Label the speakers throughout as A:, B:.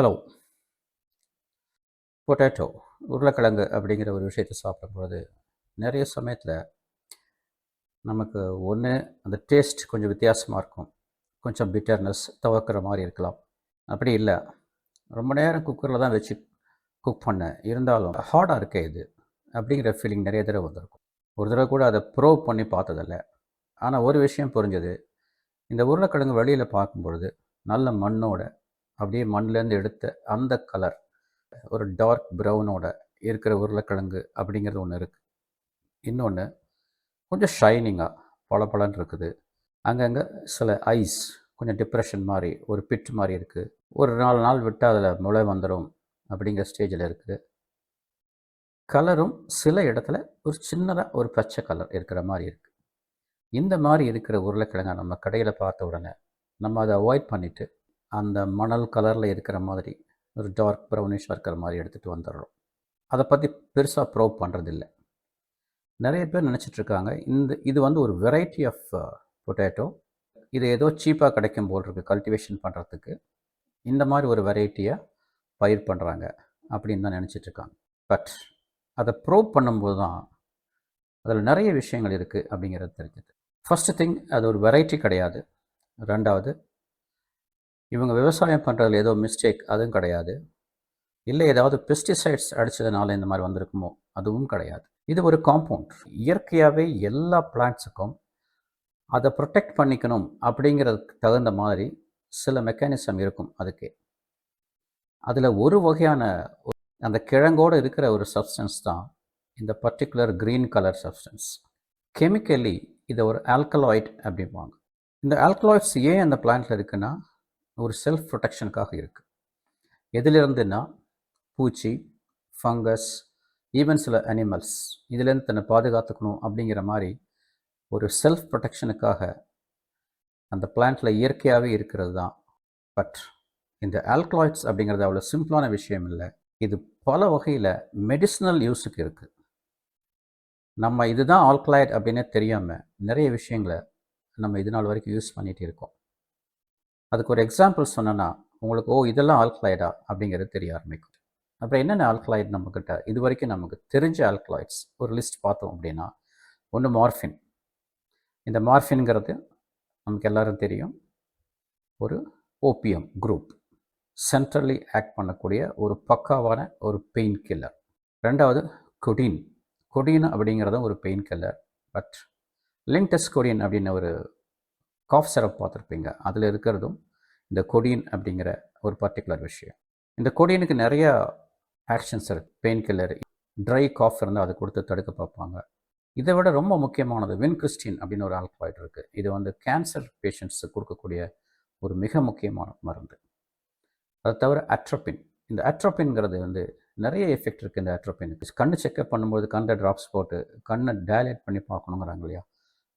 A: Hello potato உருளைக்கிழங்கு அப்படிங்கிற ஒரு விஷயத்தை சாப்பிடும்பொழுது நிறைய சமயத்தில் நமக்கு ஒன்று அந்த டேஸ்ட் கொஞ்சம் வித்தியாசமாக இருக்கும். கொஞ்சம் பிட்டர்னஸ் துவக்கிற மாதிரி இருக்கலாம். அப்படி இல்லை. ரொம்ப நேரம் குக்கரில் தான் வச்சு குக் பண்ணேன். இருந்தாலும் ஹார்டாக இருக்கே இது அப்படிங்கிற ஃபீலிங் நிறைய தடவை வந்திருக்கும். ஒரு தடவை கூட அதை ப்ரோவ் பண்ணி பார்த்ததில்ல. ஆனால் ஒரு விஷயம் புரிஞ்சது. இந்த உருளைக்கிழங்கு வெளியில் பார்க்கும்பொழுது நல்ல மண்ணோட அப்படியே மண்ணிலேருந்து எடுத்த அந்த கலர் ஒரு டார்க் ப்ரௌனோட இருக்கிற உருளைக்கிழங்கு அப்படிங்கிறது ஒன்று இருக்குது இன்னொன்று கொஞ்சம் ஷைனிங்காக பளபளன்னு இருக்குது. அங்கங்கே சில ஐஸ் கொஞ்சம் டிப்ரெஷன் மாதிரி ஒரு பிட் மாதிரி இருக்குது ஒரு நாலு நாள் விட்டு அதில் முளை வந்துடும் அப்படிங்கிற ஸ்டேஜில் இருக்குது. கலரும் சில இடத்துல ஒரு சின்னதாக ஒரு பச்சை கலர் இருக்கிற மாதிரி இருக்குது இந்த மாதிரி இருக்கிற உருளைக்கிழங்கை நம்ம கடையில் பார்த்த உடனே நம்ம அதை அவாய்ட் பண்ணிவிட்டு அந்த மணல் கலரில் இருக்கிற மாதிரி ஒரு டார்க் ப்ரௌனிஷாக இருக்கிற மாதிரி எடுத்துகிட்டு வந்துடுறோம் அதை பற்றி பெருசாக ப்ரோவ் பண்ணுறதில்ல நிறைய பேர் நினச்சிட்ருக்காங்க இந்த இது வந்து ஒரு வெரைட்டி ஆஃப் பொட்டேட்டோ இது ஏதோ சீப்பாக கிடைக்கும் போல் இருக்குது கல்டிவேஷன் பண்ணுறதுக்கு இந்த மாதிரி ஒரு வெரைட்டியாக பயிர் பண்ணுறாங்க அப்படின்னு தான் நினச்சிட்ருக்காங்க பட் அதை ப்ரோவ் பண்ணும்போது தான் அதில் நிறைய விஷயங்கள் இருக்குது அப்படிங்கிறது தெரிஞ்சது. ஃபஸ்ட்டு திங் அது ஒரு வெரைட்டி கிடையாது. ரெண்டாவது இவங்க விவசாயம் பண்ணுறதுல ஏதோ மிஸ்டேக் அதுவும் கிடையாது. இல்லை ஏதாவது பெஸ்டிசைட்ஸ் அடித்ததுனால இந்த மாதிரி வந்திருக்குமோ அதுவும் கிடையாது. இது ஒரு காம்பவுண்ட் இயற்கையாகவே எல்லா பிளான்ட்ஸுக்கும் அதை ப்ரொடெக்ட் பண்ணிக்கணும் அப்படிங்கிறதுக்கு தகுந்த மாதிரி சில மெக்கானிசம் இருக்கும் அதுக்கே. அதில் ஒரு வகையான அந்த கிழங்கோடு இருக்கிற ஒரு சப்ஸ்டன்ஸ் தான் இந்த particular green colour substance chemically இதை ஒரு ஆல்கலாய்ட் அப்படிம்பாங்க. இந்த ஆல்கலாய்ட்ஸ் ஏன் அந்த பிளான்ட்டில் இருக்குன்னா ஒரு செல்ஃப் ப்ரொடெக்ஷனுக்காக இருக்குது எதிலிருந்துன்னா பூச்சி ஃபங்கஸ் ஈவன் சில அனிமல்ஸ் இதுலேருந்து தன்னை பாதுகாத்துக்கணும் அப்படிங்கிற மாதிரி ஒரு செல்ஃப் ப்ரொடெக்ஷனுக்காக அந்த பிளான்ட்டில் இயற்கையாகவே இருக்கிறது தான் பட் இந்த ஆல்கலாய்ட்ஸ் அப்படிங்கிறது அவ்வளோ சிம்பிளான விஷயம் இல்லை. இது பல வகையில் மெடிசினல் யூஸுக்கு இருக்குது நம்ம இதுதான் ஆல்கலாய்ட் அப்படின்னே தெரியாமல் நிறைய விஷயங்களை நம்ம இது நாள் வரைக்கும் யூஸ் பண்ணிகிட்டு இருக்கோம். அதுக்கு ஒரு எக்ஸாம்பிள் சொன்னேன்னா உங்களுக்கு ஓ இதெல்லாம் ஆல்கலாய்டா அப்படிங்கிறது தெரிய ஆரம்பிக்கும். அப்புறம் என்னென்ன ஆல்கலாய்டு நம்மக்கிட்ட இது வரைக்கும் நமக்கு தெரிஞ்ச ஆல்கலாய்ட்ஸ் ஒரு லிஸ்ட் பார்த்தோம் அப்படின்னா ஒன்று மார்ஃபின் இந்த மார்ஃபின்ங்கிறது நமக்கு எல்லாரும் தெரியும். ஒரு ஓபிஎம் குரூப் சென்ட்ரலி ஆக்ட் பண்ணக்கூடிய ஒரு பக்காவான ஒரு பெயின் கில்லர் ரெண்டாவது கொடின் கொடின் அப்படிங்கிறதும் ஒரு pain killer but linctus codeine அப்படின்னு ஒரு காஃப் சிரப் பார்த்துருப்பீங்க. அதில் இருக்கிறதும் இந்த கொடின் அப்படிங்கிற ஒரு பர்டிகுலர் விஷயம். இந்த கொடியனுக்கு நிறையா ஆக்ஷன்ஸ் இருக்குது பெயின் கில்லர் ட்ரை காஃப் இருந்தால் அதை கொடுத்து தடுக்க பார்ப்பாங்க. இதை விட ரொம்ப முக்கியமானது வின் கிறிஸ்டின் அப்படின்னு ஒரு ஆல்கலாய்டு இருக்குது இது வந்து கேன்சர் பேஷண்ட்ஸுக்கு கொடுக்கக்கூடிய ஒரு மிக முக்கியமான மருந்து. அதை தவிர அட்ரோபின் இந்த அட்ரோபின்ங்கிறது வந்து நிறைய எஃபெக்ட் இருக்குது இந்த அட்ரோபினுக்கு கண்ணு செக்அப் பண்ணும்போது கண்ணை ட்ராப்ஸ் போட்டு கண்ணை டேலேட் பண்ணி பார்க்கணுங்கிறாங்க இல்லையா?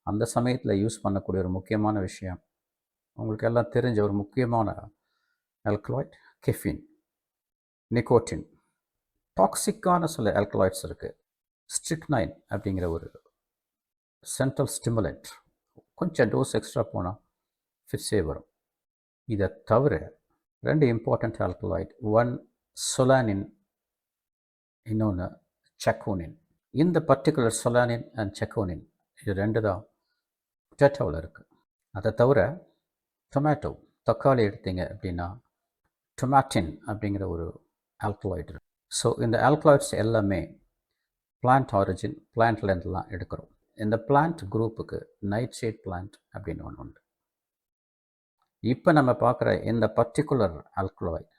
A: அந்த சமயத்தில் யூஸ் பண்ணக்கூடிய ஒரு முக்கியமான விஷயம். உங்களுக்கு எல்லாம் தெரிஞ்ச ஒரு முக்கியமான ஆல்கலாய்ட் கெஃபின் நிக்கோட்டின் டாக்ஸிக்கான சில ஆல்கலாய்ட்ஸ் இருக்குது ஸ்ட்ரிக்னைன் அப்படிங்கிற ஒரு சென்ட்ரல் ஸ்டிமுலண்ட் கொஞ்சம் டோஸ் எக்ஸ்ட்ரா போனால் ஃபிட்ஸே வரும். இதை தவிர ரெண்டு இம்பார்ட்டண்ட் ஆல்கலாய்ட் ஒன் சொலானின் இன்னொன்று செக்கோனின் இந்த பர்டிகுலர் சொலானின் அண்ட் செக்கோனின் இது ரெண்டு தான். பொட்டேட்டோவில் இருக்குது அதை தவிர டொமேட்டோ தக்காளி எடுத்தீங்க அப்படின்னா டொமேட்டின் அப்படிங்கிற ஒரு ஆல்கலாய்டு இருக்குது ஸோ இந்த ஆல்கலாய்ட்ஸ் எல்லாமே பிளான்ட் ஆரிஜின் பிளான்ட்லேருந்துலாம் எடுக்கிறோம். இந்த பிளான்ட் குரூப்புக்கு நைட் ஷேட் பிளான்ட் அப்படின்னு ஒன்று உண்டு. இப்போ நம்ம பார்க்குற இந்த பர்டிகுலர் ஆல்கலாய்ட்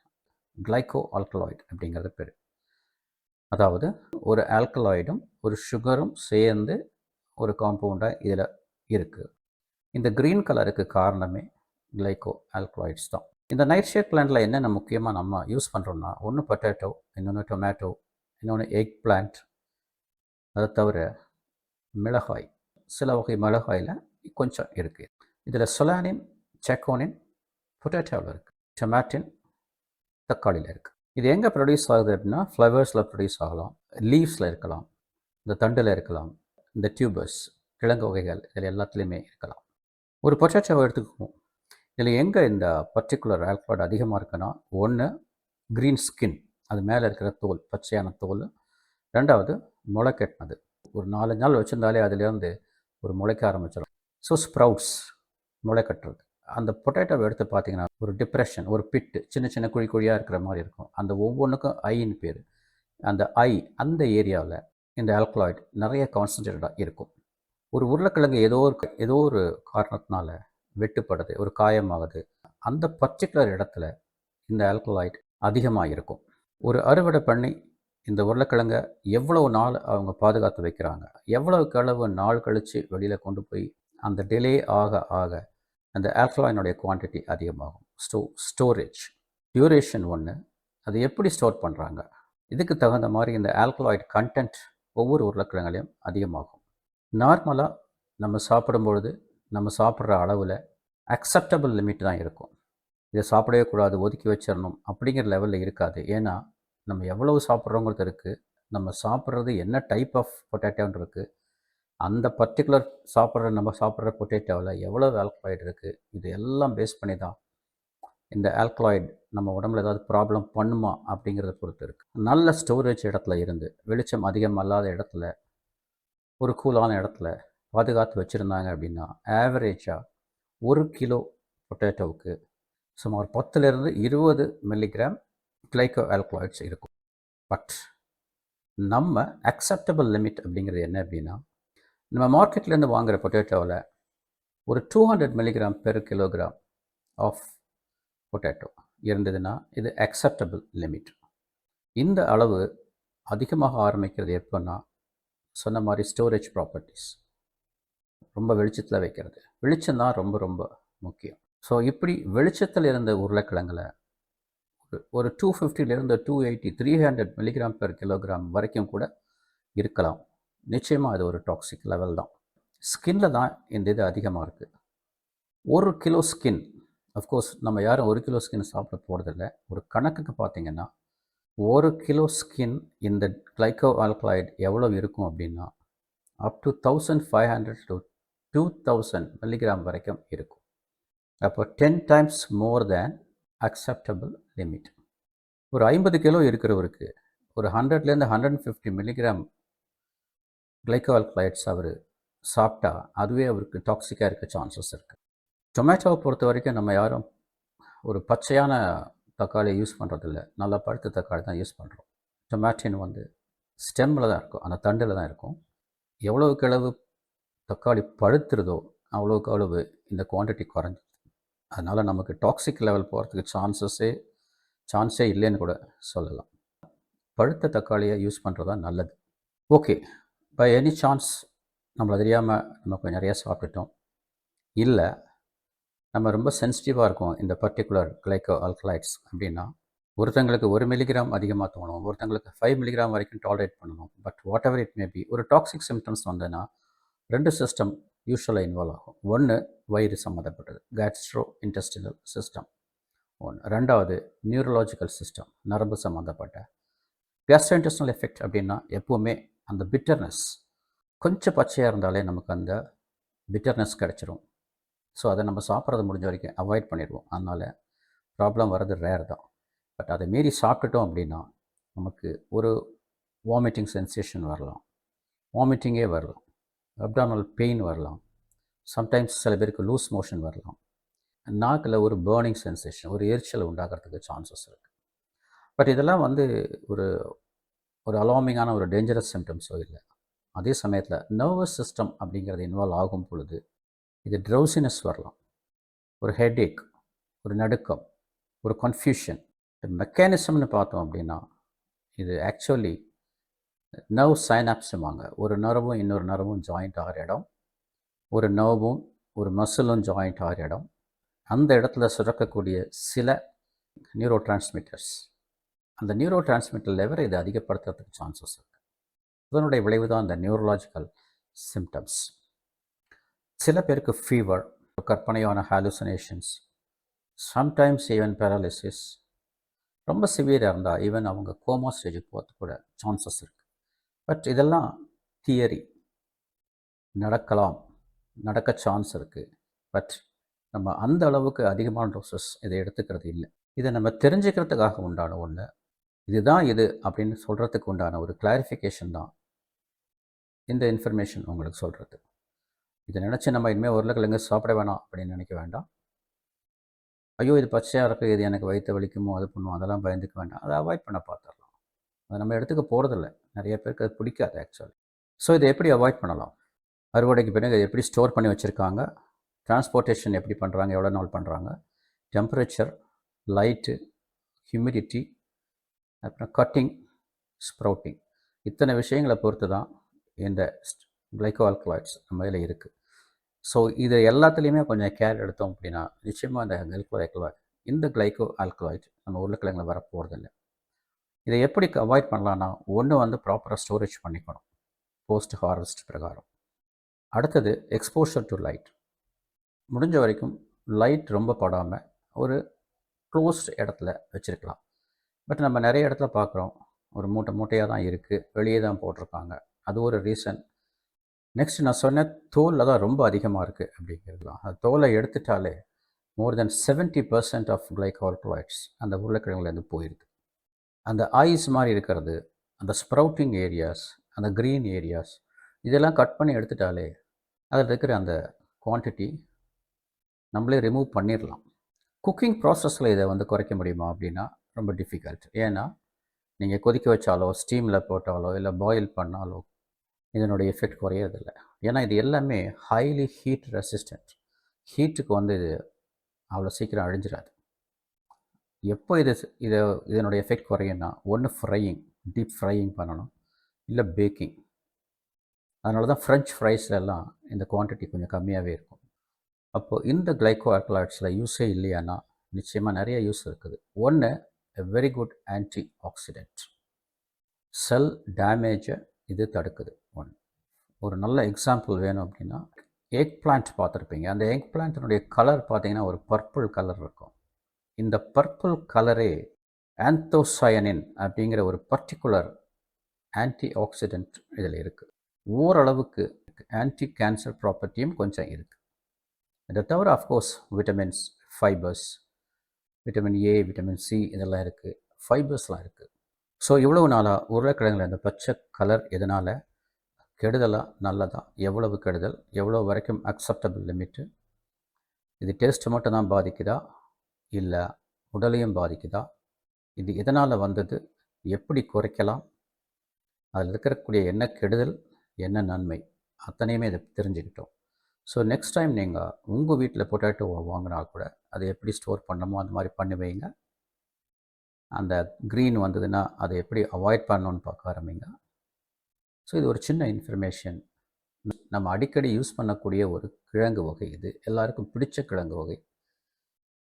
A: கிளைகோ ஆல்கலாய்ட் அப்படிங்கிறது பேர். அதாவது ஒரு ஆல்கலாய்டும் ஒரு சுகரும் சேர்ந்து ஒரு காம்பவுண்டாக இதில் இருக்குது இந்த க்ரீன் கலருக்கு காரணமே கிளைகோ ஆல்கலாய்ட்ஸ் தான். இந்த நைட் ஷேட் பிளான்ட்டில் என்னென்ன முக்கியமாக நம்ம யூஸ் பண்ணுறோம்னா ஒன்று பொட்டேட்டோ இன்னொன்று டொமேட்டோ இன்னொன்று எக் பிளான்ட் அதை தவிர மிளகாய் சில வகை மிளகாயில் கொஞ்சம் இருக்குது இதில் சொலானின் செக்கோனின் பொட்டேட்டோவில் இருக்குது டொமேட்டின் தக்காளியில் இருக்குது இது எங்கே ப்ரொடியூஸ் ஆகுது அப்படின்னா ஃப்ளவர்ஸில் ப்ரொடியூஸ் ஆகலாம் லீவ்ஸில் இருக்கலாம் இந்த தண்டில் இருக்கலாம் இந்த டியூபர்ஸ் கிழங்கு வகைகள் இதில் எல்லாத்துலேயுமே இருக்கலாம். ஒரு பொச்சாச்சாவை எடுத்துக்குவோம். இதில் எங்கே இந்த பர்டிகுலர் ஆல்கலாய்டு அதிகமாக இருக்குன்னா ஒன்று க்ரீன் ஸ்கின் அது மேலே இருக்கிற தோல் பச்சையான தோல். ரெண்டாவது முளை கட்டினது ஒரு நாலஞ்சு நாள் வச்சுருந்தாலே அதுலேருந்து ஒரு முளைக்க ஆரம்பிச்சிடும். ஸோ ஸ்ப்ரவுட்ஸ் முளை கட்டுறது அந்த பொட்டேட்டோவை எடுத்து பார்த்தீங்கன்னா ஒரு டிப்ரெஷன் ஒரு பிட்டு சின்ன சின்ன குழி குழியாக இருக்கிற மாதிரி இருக்கும். அந்த ஒவ்வொன்றுக்கும் ஐன்னு பேர். அந்த ஐ அந்த ஏரியாவில் இந்த ஆல்கலாய்டு நிறைய கான்சன்ட்ரேட்டடாக இருக்கும். ஒரு உருளைக்கிழங்கு ஏதோ ஒரு ஏதோ ஒரு காரணத்தினால வெட்டுப்படுது ஒரு காயமாகுது. அந்த பர்டிகுலர் இடத்துல இந்த ஆல்கலாய்டு அதிகமாக இருக்கும். ஒரு அறுவடை பண்ணி இந்த உருளைக்கிழங்கை எவ்வளவு நாள் அவங்க பாதுகாத்து வைக்கிறாங்க? எவ்வளவுக்கு அளவு நாள் கழித்து வெளியில் கொண்டு போய் அந்த டிலே ஆக ஆக அந்த ஆல்கலாயினுடைய குவான்டிட்டி அதிகமாகும். ஸ்டோ ஸ்டோரேஜ் டியூரேஷன் ஒன்று அது எப்படி ஸ்டோர் பண்ணுறாங்க இதுக்கு தகுந்த மாதிரி இந்த ஆல்கலாய்டு கண்டென்ட் ஒவ்வொரு உருளைக்கிழங்குலையும் அதிகமாகும். நார்மலாக நம்ம சாப்பிடும் பொழுது நம்ம சாப்பிட்ற அளவில் அக்செப்டபிள் லிமிட் தான் இருக்கும். இதை சாப்பிடவே கூடாது ஒதுக்கி வச்சிடணும் அப்படிங்கிற லெவலில் இருக்காது. ஏன்னா நம்ம எவ்வளவு சாப்பிட்றோங்கிறது இருக்குது நம்ம சாப்பிட்றது என்ன டைப் ஆஃப் பொட்டேட்டோன்னு இருக்குது அந்த பர்டிகுலர் சாப்பிட்ற நம்ம சாப்பிட்ற பொட்டேட்டோவில் எவ்வளோ ஆல்கலாய்டு இருக்குது இது எல்லாம் பேஸ் பண்ணி தான் இந்த ஆல்கலாய்டு நம்ம உடம்புல ஏதாவது ப்ராப்ளம் பண்ணுமா அப்படிங்கிறத பொறுத்து இருக்குது நல்ல ஸ்டோரேஜ் இடத்துல இருந்து வெளிச்சம் அதிகம் அல்லாத இடத்துல ஒரு கூலான இடத்துல பாதுகாத்து வச்சுருந்தாங்க அப்படின்னா ஆவரேஜாக ஒரு கிலோ பொட்டேட்டோவுக்கு சுமார் பத்துலேருந்து இருபது மில்லிகிராம் கிளைக்கோ ஆல்கலாய்ட்ஸ் இருக்கும். பட் நம்ம அக்செப்டபிள் லிமிட் அப்படிங்கிறது என்ன அப்படின்னா நம்ம மார்க்கெட்லேருந்து வாங்குகிற பொட்டேட்டோவில் ஒரு two hundred milligram per kilogram of potato இருந்ததுன்னா இது அக்செப்டபிள் லிமிட் இந்த அளவு அதிகமாக ஆரம்பிக்கிறது எப்போன்னா சொன்ன மாதிரி ஸ்டோரேஜ் ப்ராப்பர்ட்டிஸ் ரொம்ப வெளிச்சத்தில் வைக்கிறது. வெளிச்சம் தான் ரொம்ப ரொம்ப முக்கியம். ஸோ இப்படி வெளிச்சத்தில் இருந்த உருளைக்கிழங்கில் ஒரு ஒரு two ஃபிஃப்டிலேருந்து two eighty three hundred milligram per kilogram வரைக்கும் கூட இருக்கலாம். நிச்சயமாக அது ஒரு டாக்ஸிக் லெவல் தான். ஸ்கின்ல தான் இந்த இது அதிகமாக இருக்குது ஒரு கிலோ ஸ்கின் அஃப்கோர்ஸ் நம்ம யாரும் ஒரு கிலோ ஸ்கின் சாப்பிட போகிறதில்ல ஒரு கணக்குக்கு பார்த்தீங்கன்னா ஒரு கிலோ ஸ்கின் இந்த கிளைக்கோ ஆல்கலாய்டு எவ்வளோ இருக்கும் அப்படின்னா up to thousand five hundred to two thousand milligram வரைக்கும் இருக்கும். அப்போ ten times more than acceptable limit ஒரு ஐம்பது கிலோ இருக்கிறவருக்கு ஒரு ஹண்ட்ரட்லேருந்து ஹண்ட்ரட் ஃபிஃப்டி மில்லிகிராம் கிளைக்கோஆல்கலைட்ஸ் அவர் சாப்பிட்டா அதுவே அவருக்கு டாக்ஸிக்காக இருக்க சான்சஸ் இருக்குது டொமேட்டோவை பொறுத்த வரைக்கும் நம்ம யாரும் ஒரு பச்சையான தக்காளி யூஸ் பண்ணுறதில்ல நல்லா பழுத்த தக்காளி தான் யூஸ் பண்ணுறோம் டொமேட்டின் வந்து ஸ்டெம்மில் தான் இருக்கும். அந்த தண்டில் தான் இருக்கும். எவ்வளவுக்கு அளவு தக்காளி பழுத்துறதோ அவ்வளோக்கு அளவு இந்த குவான்டிட்டி குறைஞ்சிது அதனால் நமக்கு டாக்ஸிக் லெவல் போகிறதுக்கு சான்சஸே சான்ஸே இல்லைன்னு கூட சொல்லலாம். பழுத்த தக்காளியை யூஸ் பண்ணுறது தான் நல்லது. ஓகே. பை எனி சான்ஸ் நம்மளை தெரியாமல் நம்ம கொஞ்சம் நிறையா சாப்பிட்டுட்டோம். இல்லை நம்ம ரொம்ப சென்சிட்டிவாக இருக்கும் இந்த பர்டிகுலர் கிளைக்கோ ஆல்கலைட்ஸ் அப்படின்னா ஒருத்தங்களுக்கு ஒரு மில்லிகிராம் அதிகமாக தோணும் ஒருத்தங்களுக்கு ஃபைவ் மில்லிகிராம் வரைக்கும் டாலரேட் பண்ணணும். But whatever it may be ஒரு டாக்ஸிக் சிம்டம்ஸ் வந்ததுன்னா ரெண்டு சிஸ்டம் யூஸ்வலாக இன்வால்வ் ஆகும். ஒன்று வயிறு சம்மந்தப்பட்டது கேட்ஸ்ட்ரோ இன்டெஸ்டினல் சிஸ்டம் ஒன்று ரெண்டாவது நியூரலாஜிக்கல் சிஸ்டம் நரம்பு சம்மந்தப்பட்ட கேஸ்ட்ரோஇன்டெஸ்டினல் எஃபெக்ட் அப்படின்னா எப்போவுமே அந்த பிட்டர்னஸ் கொஞ்சம் பச்சையாக இருந்தாலே நமக்கு அந்த பிட்டர்னஸ் கிடச்சிரும். ஸோ அதை நம்ம சாப்பிட்றது முடிஞ்ச வரைக்கும் அவாய்ட் பண்ணிடுவோம். அதனால் ப்ராப்ளம் வர்றது ரேர் தான். பட் அதை மீறி சாப்பிட்டுட்டோம் அப்படின்னா நமக்கு ஒரு வாமிட்டிங் சென்சேஷன் வரலாம். வாமிட்டிங்கே வரலாம். அப்டாமல் பெயின் வரலாம். சம்டைம்ஸ் சில பேருக்கு லூஸ் மோஷன் வரலாம். நாக்கில் ஒரு பேர்னிங் சென்சேஷன் ஒரு எரிச்சல் உண்டாகிறதுக்கு சான்சஸ் இருக்குது பட் இதெல்லாம் வந்து ஒரு ஒரு அலாமிங்கான ஒரு டேஞ்சரஸ் சிம்டம்ஸோ இல்லை. அதே சமயத்தில் நர்வஸ் சிஸ்டம் அப்படிங்கிறது இன்வால்வ் ஆகும் பொழுது இது ட்ரௌசினஸ் வரலாம். ஒரு ஹெட்ஏக் ஒரு நடுக்கம் ஒரு கன்ஃபியூஷன் மெக்கானிசம்னு பார்த்தோம் அப்படின்னா இது ஆக்சுவலி நர்வ் சைனாப்ஸுமாங்க ஒரு நர்வும் இன்னொரு நர்வும் ஜாயிண்ட் ஆகிற இடம் ஒரு நர்வும் ஒரு மசிலும் ஜாயிண்ட் ஆகிற இடம். அந்த இடத்துல சுரக்கக்கூடிய சில நியூரோ டிரான்ஸ்மிட்டர்ஸ் அந்த நியூரோ டிரான்ஸ்மிட்டர் லெவலை இதை அதிகப்படுத்துறதுக்கு சான்சஸ் இருக்குது இதனுடைய விளைவு தான் அந்த நியூரலாஜிக்கல் சிம்டம்ஸ் சில பேருக்கு ஃபீவர் கற்பனையான ஹாலுசினேஷன்ஸ் சம்டைம்ஸ் ஈவன் பேரலிசிஸ் ரொம்ப சிவியராக இருந்தால் ஈவன் அவங்க கோமா ஸ்டேஜுக்கு போகிறது கூட சான்சஸ் இருக்குது பட் இதெல்லாம் தியரி நடக்கலாம். நடக்க சான்ஸ் இருக்குது பட் நம்ம அந்த அளவுக்கு அதிகமான டோசஸ் இதை எடுத்துக்கிறது இல்லை. இதை நம்ம தெரிஞ்சுக்கிறதுக்காக உண்டான ஒன்று இதுதான் இது அப்படின்னு சொல்கிறதுக்கு உண்டான ஒரு கிளாரிஃபிகேஷன் தான் இந்த இன்ஃபர்மேஷன் உங்களுக்கு சொல்கிறது இதை நினச்சி நம்ம இனிமேல் உருளைக்கிழங்கு சாப்பிட வேணாம் அப்படின்னு நினைக்க வேண்டாம். ஐயோ இது பச்சையாக இருக்குது இது எனக்கு வயிற்று வலிக்குமோ அது பண்ணுவோம் அதெல்லாம் பயந்துக்க வேண்டாம். அதை அவாய்ட் பண்ண பார்த்துடலாம். அதை நம்ம எடுத்துக்க போகிறதில்ல நிறைய பேருக்கு அது பிடிக்காது ஆக்சுவலி ஸோ இதை எப்படி அவாய்ட் பண்ணலாம்? அறுவடைக்கு பிறகு இதை எப்படி ஸ்டோர் பண்ணி வச்சுருக்காங்க? டிரான்ஸ்போர்ட்டேஷன் எப்படி பண்ணுறாங்க எவ்வளோ நாள் பண்ணுறாங்க டெம்பரேச்சர் லைட்டு ஹியூமிடிட்டி அப்புறம் கட்டிங் ஸ்ப்ரவுட்டிங் இத்தனை விஷயங்களை பொறுத்து தான் இந்த கிளைக்கோ ஆல்கலாய்ட்ஸ் நம்ம இதில் இருக்குது ஸோ இது எல்லாத்துலேயுமே கொஞ்சம் கேர் எடுத்தோம் அப்படின்னா நிச்சயமாக இந்த கிளைக்கோ ஆல்கலாய்ட் இந்த கிளைக்கோ ஆல்கலாய்ட் நம்ம உருளைக்கிழங்குல வர போகிறதில்ல இதை எப்படி அவாய்ட் பண்ணலான்னா ஒன்று வந்து ப்ராப்பராக ஸ்டோரேஜ் பண்ணிக்கணும் போஸ்ட் ஹார்வெஸ்ட் பிரகாரம். அடுத்தது எக்ஸ்போஷர் டு லைட் முடிஞ்ச வரைக்கும் லைட் ரொம்ப படாமல் ஒரு க்ளோஸ்ட் இடத்துல வச்சுருக்கலாம். பட் நம்ம நிறைய இடத்துல பார்க்குறோம் ஒரு மூட்டை மூட்டையாக தான் இருக்குது வெளியே தான் போட்டிருக்காங்க. அது ஒரு ரீசன் நெக்ஸ்ட் நான் சொன்ன தோலில் தான் ரொம்ப அதிகமாக இருக்குது அப்படிங்கிறது தான். அந்த தோலை எடுத்துட்டாலே more than seventy percent of glycoalkaloids அந்த உருளைக்கிழங்குலேருந்து போயிடுது அந்த ஐஸ் மாதிரி இருக்கிறது அந்த ஸ்ப்ரவுட்டிங் ஏரியாஸ் அந்த க்ரீன் ஏரியாஸ் இதெல்லாம் கட் பண்ணி எடுத்துட்டாலே அதில் இருக்கிற அந்த குவான்டிட்டி நம்மளே ரிமூவ் பண்ணிடலாம் குக்கிங் ப்ராசஸில் இதை வந்து குறைக்க முடியுமா அப்படின்னா ரொம்ப டிஃபிகல்ட் ஏன்னா நீங்கள் கொதிக்க வச்சாலோ ஸ்டீமில் போட்டாலோ இல்லை பாயில் பண்ணாலோ இதனுடைய எஃபெக்ட் குறையறதில்லை. ஏன்னா இது எல்லாமே ஹைலி ஹீட் ரெசிஸ்டன்ட் ஹீட்டுக்கு வந்து இது அவ்வளோ சீக்கிரம் அழிஞ்சிடாது எப்போ இது இதை இதனுடைய எஃபெக்ட் குறையும்னா ஒன்று ஃப்ரையிங் டீப் ஃப்ரையிங் பண்ணணும். இல்லை பேக்கிங் அதனால தான் ஃப்ரெஞ்ச் ஃப்ரைஸ்லலாம் இந்த குவான்டிட்டி கொஞ்சம் கம்மியாகவே இருக்கும். அப்போது இந்த கிளைக்கோ ஆல்கலாய்ட்ஸில் யூஸே இல்லையானா நிச்சயமாக நிறைய யூஸ் இருக்குது. ஒன்று a very good antioxidant cell டேமேஜை இது தடுக்குது. ஒரு நல்ல எக்ஸாம்பிள் வேணும் அப்படின்னா எக் பிளான்ட் பார்த்துருப்பீங்க. அந்த எக் பிளான்ட்டினுடைய கலர் பார்த்தீங்கன்னா ஒரு பர்பிள் கலர் இருக்கும். இந்த பர்பிள் கலரே ஆந்தோசயனின் அப்படிங்கிற ஒரு பர்டிகுலர் ஆன்டி ஆக்சிடென்ட் இதில் இருக்குது ஓரளவுக்கு ஆன்டி கேன்சர் ப்ராப்பர்ட்டியும் கொஞ்சம் இருக்குது இதை தவிர of course vitamins fibres vitamin A vitamin C இதெல்லாம் இருக்குது ஃபைபர்ஸ்லாம் இருக்குது ஸோ இவ்வளவு நாளாக உருளைக்கிழங்குல இந்த பச்சை கலர் எதனால் கெடுதலாக நல்லதா? எவ்வளவு கெடுதல்? எவ்வளோ வரைக்கும் அக்செப்டபிள் லிமிட்டு இது டேஸ்ட்டு மட்டும் தான் பாதிக்குதா? இல்லை உடலையும் பாதிக்குதா? இது எதனால் வந்தது? எப்படி குறைக்கலாம்? அதில் இருக்கக்கூடிய என்ன கெடுதல் என்ன நன்மை? அத்தனையுமே இதை தெரிஞ்சுக்கிட்டோம். ஸோ நெக்ஸ்ட் டைம் நீங்கள் உங்கள் வீட்டில் பொட்டேட்டோ வாங்கினா கூட அதை எப்படி ஸ்டோர் பண்ணணுமோ அந்த மாதிரி பண்ணி வைங்க. அந்த க்ரீன் வந்ததுன்னா அதை எப்படி அவாய்ட் பண்ணணும்னு பார்க்க ஆரம்பிங்க. ஸோ இது ஒரு சின்ன இன்ஃபர்மேஷன் நம்ம அடிக்கடி யூஸ் பண்ணக்கூடிய ஒரு கிழங்கு வகை இது. எல்லாருக்கும் பிடிச்ச கிழங்கு வகை.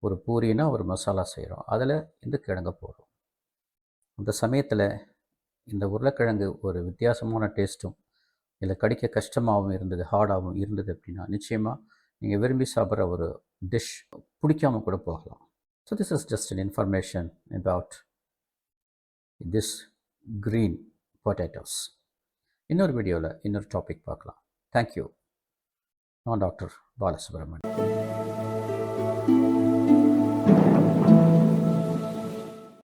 A: ஒரு பூரினா ஒரு மசாலா செய்கிறோம் அதில் இந்த கிழங்கை போடுறோம். அந்த சமயத்தில் இந்த உருளைக்கிழங்கு ஒரு வித்தியாசமான டேஸ்ட்டும் இல்லை கடிக்க கஷ்டமாகவும் இருந்தது ஹார்டாகவும் இருந்தது அப்படின்னா நிச்சயமாக நீங்கள் விரும்பி சாப்பிட்ற ஒரு டிஷ் பிடிக்காம கூட போகலாம். So this is just an information about this green potatoes இன்னொரு வீடியோவில் இன்னொரு டாபிக் பார்க்கலாம். தேங்க்யூ நான் டாக்டர் பாலசுப்ரமணியன்